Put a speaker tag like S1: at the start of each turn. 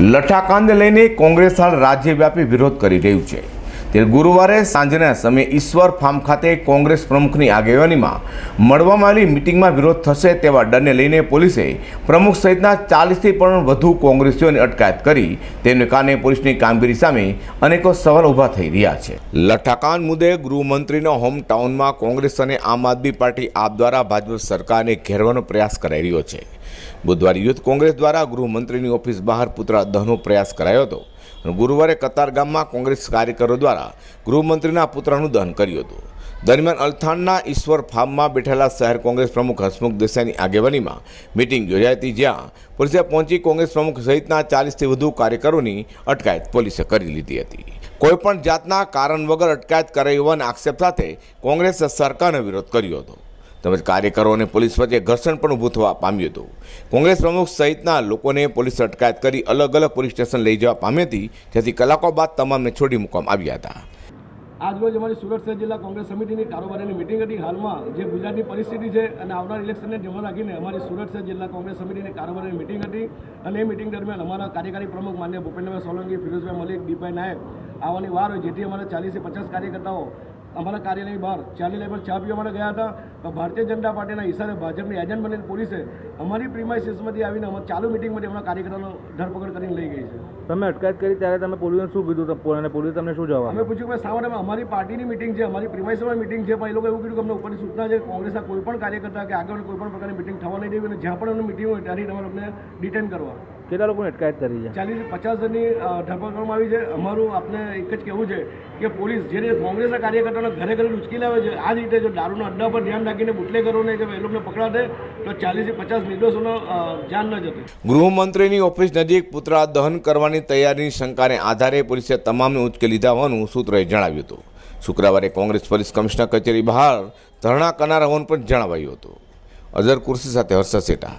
S1: લઠાકાંડ લઈને કોંગ્રેસ હાલ રાજ્યવ્યાપી વિરોધ કરી રહ્યું છે. ત્યારે ગુરુવારે સાંજના સમયે ઈશ્વર ફાર્મ ખાતે કોંગ્રેસ પ્રમુખની આગેવાનીમાં મળવામાં આવેલી મિટિંગમાં વિરોધ થશે તેવા ડરને લઈને પોલીસે પ્રમુખ સહિતના ચાલીસથી પણ વધુ કોંગ્રેસીઓની અટકાયત કરી તેમને કારણે પોલીસની કામગીરી સામે અનેકો સવાલ ઊભા થઈ રહ્યા છે. લઠ્ઠાકાન મુદ્દે ગૃહમંત્રીનો હોમ ટાઉનમાં કોંગ્રેસ અને આમ આદમી પાર્ટી આપ દ્વારા ભાજપ સરકારને ઘેરવાનો પ્રયાસ કરાઈ રહ્યો છે. બુધવારે યુથ કોંગ્રેસ દ્વારા ગૃહમંત્રીની ઓફિસ બહાર પુતળા દહનનો પ્રયાસ કરાયો હતો. ગુરુવારે કતાર ગામમાં કોંગ્રેસ કાર્યકરો દ્વારા ગૃહમંત્રીના પુત્રનું દહન કર્યું હતું. દરમિયાન અલથાણના ઈશ્વર ફાર્મમાં બેઠેલા શહેર કોંગ્રેસ પ્રમુખ હસમુખ દેસાઈની આગેવાનીમાં મિટિંગ યોજાઈ હતી, જ્યાં પોલીસે પહોંચી કોંગ્રેસ પ્રમુખ સહિતના ચાલીસથી વધુ કાર્યકરોની અટકાયત પોલીસે કરી લીધી હતી. કોઈપણ જાતના કારણ વગર અટકાયત કરાઈ હોવાના આક્ષેપ સાથે કોંગ્રેસે સરકારનો વિરોધ કર્યો હતો. તેમજ કાર્યકરો અને પોલીસ વચ્ચે ઘર્ષણ પણ ઊભું થવા પામ્યું હતું. કોંગ્રેસ પ્રમુખ સહિતના લોકોને પોલીસે અટકાયત કરી અલગ અલગ પોલીસ સ્ટેશન લઈ જવા પામી હતી, જેથી કલાકો બાદ તમામને છોડી મૂકવામાં આવ્યા હતા.
S2: આજરોજ અમારી સુરત શહેર જિલ્લા કોંગ્રેસ સમિતિની કારોબારીની મિટિંગ હતી. હાલમાં જે ગુજરાતની પરિસ્થિતિ છે અને આવનાર ઇલેક્શનને ધ્યાનમાં રાખીને અમારી સુરત શહેર જિલ્લા કોંગ્રેસ સમિતિની કારોબારીની મિટિંગ હતી. અને એ મિટિંગ દરમિયાન અમારા કાર્યકારી પ્રમુખ માન્ય ભૂપેન્દ્રભાઈ સોલંકી, ફિરોઝભાઈ મલિક દીપભાઈ નાયક આવવાની વાર હોય, જેથી અમારા ચાલીસથી પચાસ કાર્યકર્તાઓ અમારા કાર્યાલયની બહાર. ચાલી લાઈ પર ચા પીવા માટે ગયા હતા. તો ભારતીય જનતા પાર્ટીના ઈશારે ભાજપની એજન્ટ બનેલી પોલીસે અમારી પ્રિમાઇસીસમાંથી આવીને અમારા ચાલુ મિટિંગમાંથી અમારા કાર્યકર્તાનો ધરપકડ કરીને લઈ ગઈ છે.
S3: તમે અટકાયત કરી ત્યારે તમે પોલીસને શું કીધું અને પોલીસ તમને શું જવાબ
S2: અમે પૂછ્યું કે શા માટે અમારી પાર્ટીની મિટિંગ છે અમારી પ્રિમાઇસમાં મિટિંગ છે પણ એ લોકો એવું કીધું કે અમને ઉપરની સૂચના છે કોંગ્રેસના કોઈ પણ કાર્યકર્તા કે આગળ કોઈ પણ પ્રકારની મિટિંગ થવા નહીં દેવી અને જ્યાં પણ અમને મિટિંગ હોય ત્યારે તમારે અમને ડિટેન કરવા.
S3: કેટલા લોકોને અટકાયત કરી છે?
S2: ચાલીસ પચાસ જણની કરવામાં આવી છે. અમારું આપને એક જ કહેવું છે કે પોલીસ જે રીતે કોંગ્રેસના કાર્યકર્તાઓને ઘરે ઘરે ઉચકી લાવે છે આ જ રીતે જો દારૂના અડ્ડા પર ધ્યાન રાખીને બુટલેગરોને કે એ લોકોને પકડાશે તો ચાલીસથી પચાસ નિર્દોષોનો જાન ન જતી.
S1: ગૃહમંત્રીની ઓફિસ નજીક પુતળા દહન કરવાની તૈયારીની શંકાને આધારે પોલીસે તમામને ઉંચકે લીધા હોવાનું સૂત્રોએ જણાવ્યું હતું. શુક્રવારે કોંગ્રેસ પોલીસ કમિશનર કચેરી બહાર ધરણા કરનાર હોવાનું પણ જણાવાયું હતું. અઝર કુર્સી સાથે હર્ષ સેટા.